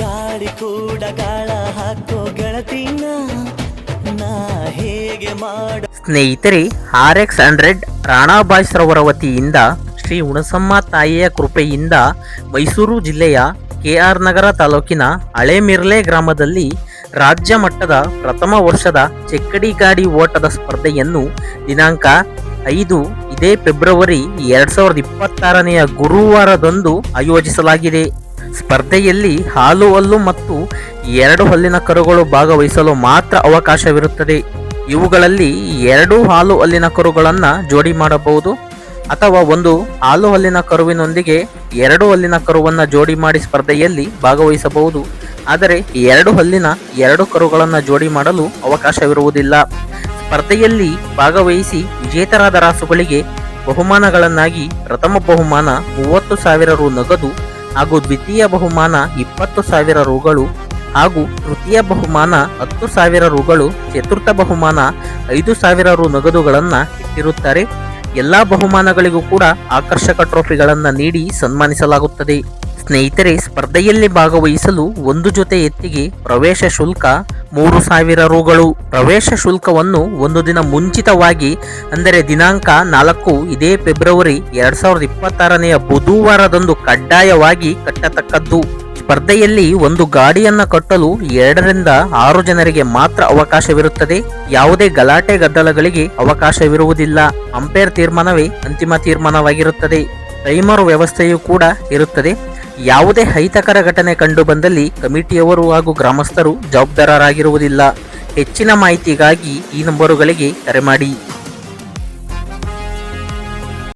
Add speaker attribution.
Speaker 1: ಗಾಳಿ ಕೂಡ ಗಾಳ ಹಾಕೋ ಗೆಳತಿನ, ನಾ ಹೇಗೆ ಮಾಡ?
Speaker 2: ಸ್ನೇಹಿತರೆ ಆರ್ ಎಕ್ಸ್ ಹಂಡ್ರೆಡ್ ರಾಣಾಬಾಯ್ಸ್ರವರ ವತಿಯಿಂದ ಶ್ರೀ ಹುಣಸಮ್ಮ ತಾಯಿಯ ಕೃಪೆಯಿಂದ ಮೈಸೂರು ಜಿಲ್ಲೆಯ ಕೆಆರ್ ನಗರ ತಾಲೂಕಿನ ಹಳೆಮಿರ್ಲೆ ಗ್ರಾಮದಲ್ಲಿ ರಾಜ್ಯ ಮಟ್ಟದ ಪ್ರಥಮ ವರ್ಷದ ಚೆಕ್ಕಡಿ ಗಾಡಿ ಓಟದ ಸ್ಪರ್ಧೆಯನ್ನು ದಿನಾಂಕ ಐದು ಇದೇ ಫೆಬ್ರವರಿ ಎರಡ್ ಸಾವಿರದ ಇಪ್ಪತ್ತಾರನೆಯ ಗುರುವಾರದಂದು ಆಯೋಜಿಸಲಾಗಿದೆ. ಸ್ಪರ್ಧೆಯಲ್ಲಿ ಹಾಲು, ಹಲ್ಲು ಮತ್ತು ಎರಡು ಹಲ್ಲಿನ ಕರುಗಳು ಭಾಗವಹಿಸಲು ಮಾತ್ರ ಅವಕಾಶವಿರುತ್ತದೆ. ಇವುಗಳಲ್ಲಿ ಎರಡು ಹಾಲು, ಹಲ್ಲಿನ ಕರುಗಳನ್ನು ಜೋಡಿ ಮಾಡಬಹುದು ಅಥವಾ ಒಂದು ಹಾಲು, ಹಲ್ಲಿನ ಕರುವಿನೊಂದಿಗೆ ಎರಡು ಹಲ್ಲಿನ ಕರುವನ್ನು ಜೋಡಿ ಮಾಡಿ ಸ್ಪರ್ಧೆಯಲ್ಲಿ ಭಾಗವಹಿಸಬಹುದು. ಆದರೆ ಎರಡು ಹಲ್ಲಿನ ಎರಡು ಕರುಗಳನ್ನು ಜೋಡಿ ಮಾಡಲು ಅವಕಾಶವಿರುವುದಿಲ್ಲ. ಸ್ಪರ್ಧೆಯಲ್ಲಿ ಭಾಗವಹಿಸಿ ವಿಜೇತರಾದ ರಾಸುಗಳಿಗೆ ಬಹುಮಾನಗಳನ್ನಾಗಿ ಪ್ರಥಮ ಬಹುಮಾನ ಮೂವತ್ತು ಸಾವಿರ ರು ನಗದು ಹಾಗೂ ದ್ವಿತೀಯ ಬಹುಮಾನ ಇಪ್ಪತ್ತು ಸಾವಿರ ರುಗಳು ಹಾಗೂ ತೃತೀಯ ಬಹುಮಾನ ಹತ್ತು ಸಾವಿರ ರುಗಳು, ಚತುರ್ಥ ಬಹುಮಾನ ಐದು ಸಾವಿರ ರು ನಗದುಗಳನ್ನು ಇಟ್ಟಿರುತ್ತಾರೆ. ಎಲ್ಲ ಬಹುಮಾನಗಳಿಗೂ ಕೂಡ ಆಕರ್ಷಕ ಟ್ರೋಫಿಗಳನ್ನು ನೀಡಿ ಸನ್ಮಾನಿಸಲಾಗುತ್ತದೆ. ಸ್ನೇಹಿತರೆ, ಸ್ಪರ್ಧೆಯಲ್ಲಿ ಭಾಗವಹಿಸಲು ಒಂದು ಜೊತೆ ಎತ್ತಿಗೆ ಪ್ರವೇಶ ಶುಲ್ಕ ಮೂರು ಸಾವಿರ ರುಗಳು. ಪ್ರವೇಶ ಶುಲ್ಕವನ್ನು ಒಂದು ದಿನ ಮುಂಚಿತವಾಗಿ, ಅಂದರೆ ದಿನಾಂಕ ನಾಲ್ಕು, ಇದೇ ಫೆಬ್ರವರಿ ಎರಡ್ ಸಾವಿರದ ಇಪ್ಪತ್ತಾರನೆಯ ಬುಧವಾರದಂದು ಕಡ್ಡಾಯವಾಗಿ ಕಟ್ಟತಕ್ಕದ್ದು. ಸ್ಪರ್ಧೆಯಲ್ಲಿ ಒಂದು ಗಾಡಿಯನ್ನ ಕಟ್ಟಲು ಎರಡರಿಂದ ಆರು ಜನರಿಗೆ ಮಾತ್ರ ಅವಕಾಶವಿರುತ್ತದೆ. ಯಾವುದೇ ಗಲಾಟೆ ಗದ್ದಲಗಳಿಗೆ ಅವಕಾಶವಿರುವುದಿಲ್ಲ. ಅಂಪೈರ್ ತೀರ್ಮಾನವೇ ಅಂತಿಮ ತೀರ್ಮಾನವಾಗಿರುತ್ತದೆ. ಟೈಮರ್ ವ್ಯವಸ್ಥೆಯೂ ಕೂಡ ಇರುತ್ತದೆ. ಯಾವುದೇ ಅಹಿತಕರ ಘಟನೆ ಕಂಡುಬಂದಲ್ಲಿ ಕಮಿಟಿಯವರು ಹಾಗೂ ಗ್ರಾಮಸ್ಥರು ಜವಾಬ್ದಾರರಾಗಿರುವುದಿಲ್ಲ. ಹೆಚ್ಚಿನ ಮಾಹಿತಿಗಾಗಿ ಈ ನಂಬರುಗಳಿಗೆ ಕರೆ ಮಾಡಿ.